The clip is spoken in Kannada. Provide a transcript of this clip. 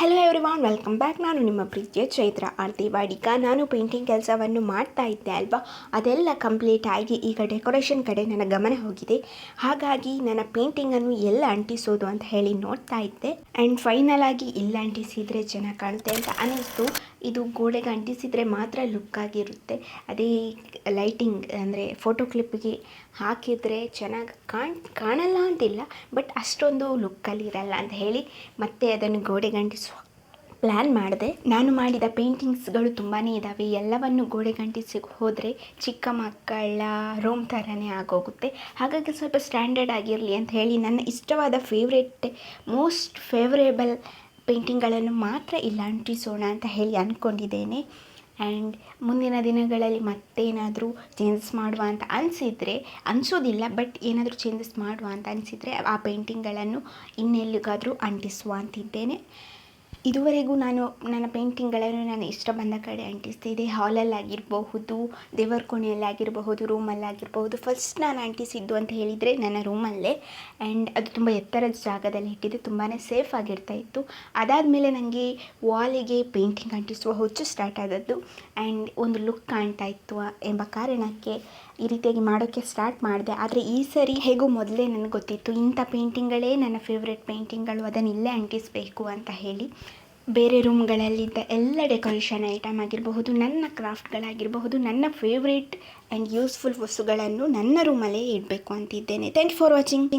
ಹಲೋ ಎವ್ರಿವಾನ್ ವೆಲ್ಕಮ್ ಬ್ಯಾಕ್ ನಾನು ನಿಮ್ಮ ಪ್ರೀತಿಯ ಚೈತ್ರ ಆರ್ತಿ ವಾಡಿಕ, ನಾನು ಪೇಂಟಿಂಗ್ ಕೆಲಸವನ್ನು ಮಾಡ್ತಾ ಇದ್ದೆ ಅಲ್ವಾ? ಅದೆಲ್ಲ ಕಂಪ್ಲೀಟ್ ಆಗಿ ಈಗ ಡೆಕೋರೇಷನ್ ಕಡೆ ನನ್ನ ಗಮನ ಹೋಗಿದೆ. ಹಾಗಾಗಿ ನನ್ನ ಪೇಂಟಿಂಗನ್ನು ಎಲ್ಲ ಅಂಟಿಸೋದು ಅಂತ ಹೇಳಿ ನೋಡ್ತಾ ಇದ್ದೆ. ಆ್ಯಂಡ್ ಫೈನಲ್ ಆಗಿ ಇಲ್ಲ ಅಂಟಿಸಿದರೆ ಚೆನ್ನಾಗಿ ಕಾಣುತ್ತೆ ಅಂತ ಅನ್ನಿಸ್ತು. ಇದು ಗೋಡೆಗೆ ಅಂಟಿಸಿದರೆ ಮಾತ್ರ ಲುಕ್ ಆಗಿರುತ್ತೆ. ಅದೇ ಲೈಟಿಂಗ್ ಅಂದರೆ ಫೋಟೋ ಕ್ಲಿಪ್ಗೆ ಹಾಕಿದರೆ ಚೆನ್ನಾಗಿ ಕಾಣ್, ಕಾಣಲ್ಲ ಅಂತಿಲ್ಲ ಬಟ್ ಅಷ್ಟೊಂದು ಲುಕ್ಕಲ್ಲಿ ಇರಲ್ಲ ಅಂತ ಹೇಳಿ ಮತ್ತೆ ಅದನ್ನು ಗೋಡೆಗೆ ಅಂಟಿಸುವ ಪ್ಲ್ಯಾನ್ ಮಾಡಿದೆ. ನಾನು ಮಾಡಿದ ಪೇಂಟಿಂಗ್ಸ್ಗಳು ತುಂಬಾ ಇದ್ದಾವೆ ಎಲ್ಲವನ್ನು ಗೋಡೆಗಂಟಿಸಿ ಹೋದರೆ ಚಿಕ್ಕ ಮಕ್ಕಳ ರೂಮ್ ಥರನೇ ಆಗೋಗುತ್ತೆ. ಹಾಗಾಗಿ ಸ್ವಲ್ಪ ಸ್ಟ್ಯಾಂಡರ್ಡ್ ಆಗಿರಲಿ ಅಂತ ಹೇಳಿ ನನ್ನ ಇಷ್ಟವಾದ ಫೇವ್ರೆಟ್ ಮೋಸ್ಟ್ ಫೇವ್ರೇಬಲ್ ಪೇಂಟಿಂಗ್ಗಳನ್ನು ಮಾತ್ರ ಇಲ್ಲ, ಅಂಟಿಸೋಣ ಅಂತ ಹೇಳಿ ಅಂದ್ಕೊಂಡಿದ್ದೇನೆ ಆ್ಯಂಡ್ ಮುಂದಿನ ದಿನಗಳಲ್ಲಿ ಮತ್ತೇನಾದರೂ ಚೇಂಜಸ್ ಮಾಡುವ ಅಂತ ಅನಿಸಿದರೆ, ಅನಿಸೋದಿಲ್ಲ ಬಟ್ ಏನಾದರೂ ಚೇಂಜಸ್ ಮಾಡುವ ಅಂತ ಅನಿಸಿದರೆ ಆ ಪೇಂಟಿಂಗ್ಗಳನ್ನು ಇನ್ನೆಲ್ಲಿಗಾದರೂ ಅಂಟಿಸುವ ಅಂತಿದ್ದೇನೆ. ಇದುವರೆಗೂ ನಾನು ನನ್ನ ಪೇಂಟಿಂಗ್ಗಳನ್ನು ನಾನು ಇಷ್ಟ ಬಂದ ಕಡೆ ಅಂಟಿಸ್ತಿದ್ದೆ ಹಾಲಲ್ಲಾಗಿರಬಹುದು, ದೇವರ ಕೋಣೆಯಲ್ಲಿ ಆಗಿರಬಹುದು ರೂಮಲ್ಲಿ ಆಗಿರಬಹುದು ಫಸ್ಟ್ ನಾನು ಅಂಟಿಸಿದ್ದು ಅಂತ ಹೇಳಿದರೆ ನನ್ನ ರೂಮಲ್ಲೇ. ಆ್ಯಂಡ್ ಅದು ತುಂಬ ಎತ್ತರದ ಜಾಗದಲ್ಲಿ ಇಟ್ಟಿದ್ದೆ ತುಂಬಾ ಸೇಫ್ ಆಗಿರ್ತಾ ಇತ್ತು. ಅದಾದಮೇಲೆ ನನಗೆ ವಾಲಿಗೆ ಪೇಂಟಿಂಗ್ ಅಂಟಿಸುವ ಹುಚ್ಚು ಸ್ಟಾರ್ಟ್ ಆದದ್ದು. ಆ್ಯಂಡ್ ಒಂದು ಲುಕ್ ಕಾಣ್ತಾ ಇತ್ತು ಎಂಬ ಕಾರಣಕ್ಕೆ ಈ ರೀತಿಯಾಗಿ ಮಾಡೋಕ್ಕೆ ಸ್ಟಾರ್ಟ್ ಮಾಡಿದೆ. ಆದರೆ ಈ ಸರಿ ಹೇಗೂ ಮೊದಲೇ ನನಗೆ ಗೊತ್ತಿತ್ತು, ಇಂಥ ಪೇಂಟಿಂಗ್ಗಳೇ ನನ್ನ ಫೇವ್ರೆಟ್ ಪೇಂಟಿಂಗ್ಗಳು ಅದನ್ನು ಇಲ್ಲೇ ಅಂಟಿಸಬೇಕು ಅಂತ ಹೇಳಿ ಬೇರೆ ರೂಮ್ಗಳಲ್ಲಿದ್ದ ಎಲ್ಲ ಡೆಕೋರೇಷನ್ ಐಟಮ್ ಆಗಿರಬಹುದು, ನನ್ನ ಕ್ರಾಫ್ಟ್ಗಳಾಗಿರಬಹುದು ನನ್ನ ಫೇವ್ರೇಟ್ ಆ್ಯಂಡ್ ಯೂಸ್ಫುಲ್ ವಸ್ತುಗಳನ್ನು ನನ್ನ ರೂಮಲ್ಲೇ ಇಡಬೇಕು ಅಂತಿದ್ದೇನೆ. Thank you for watching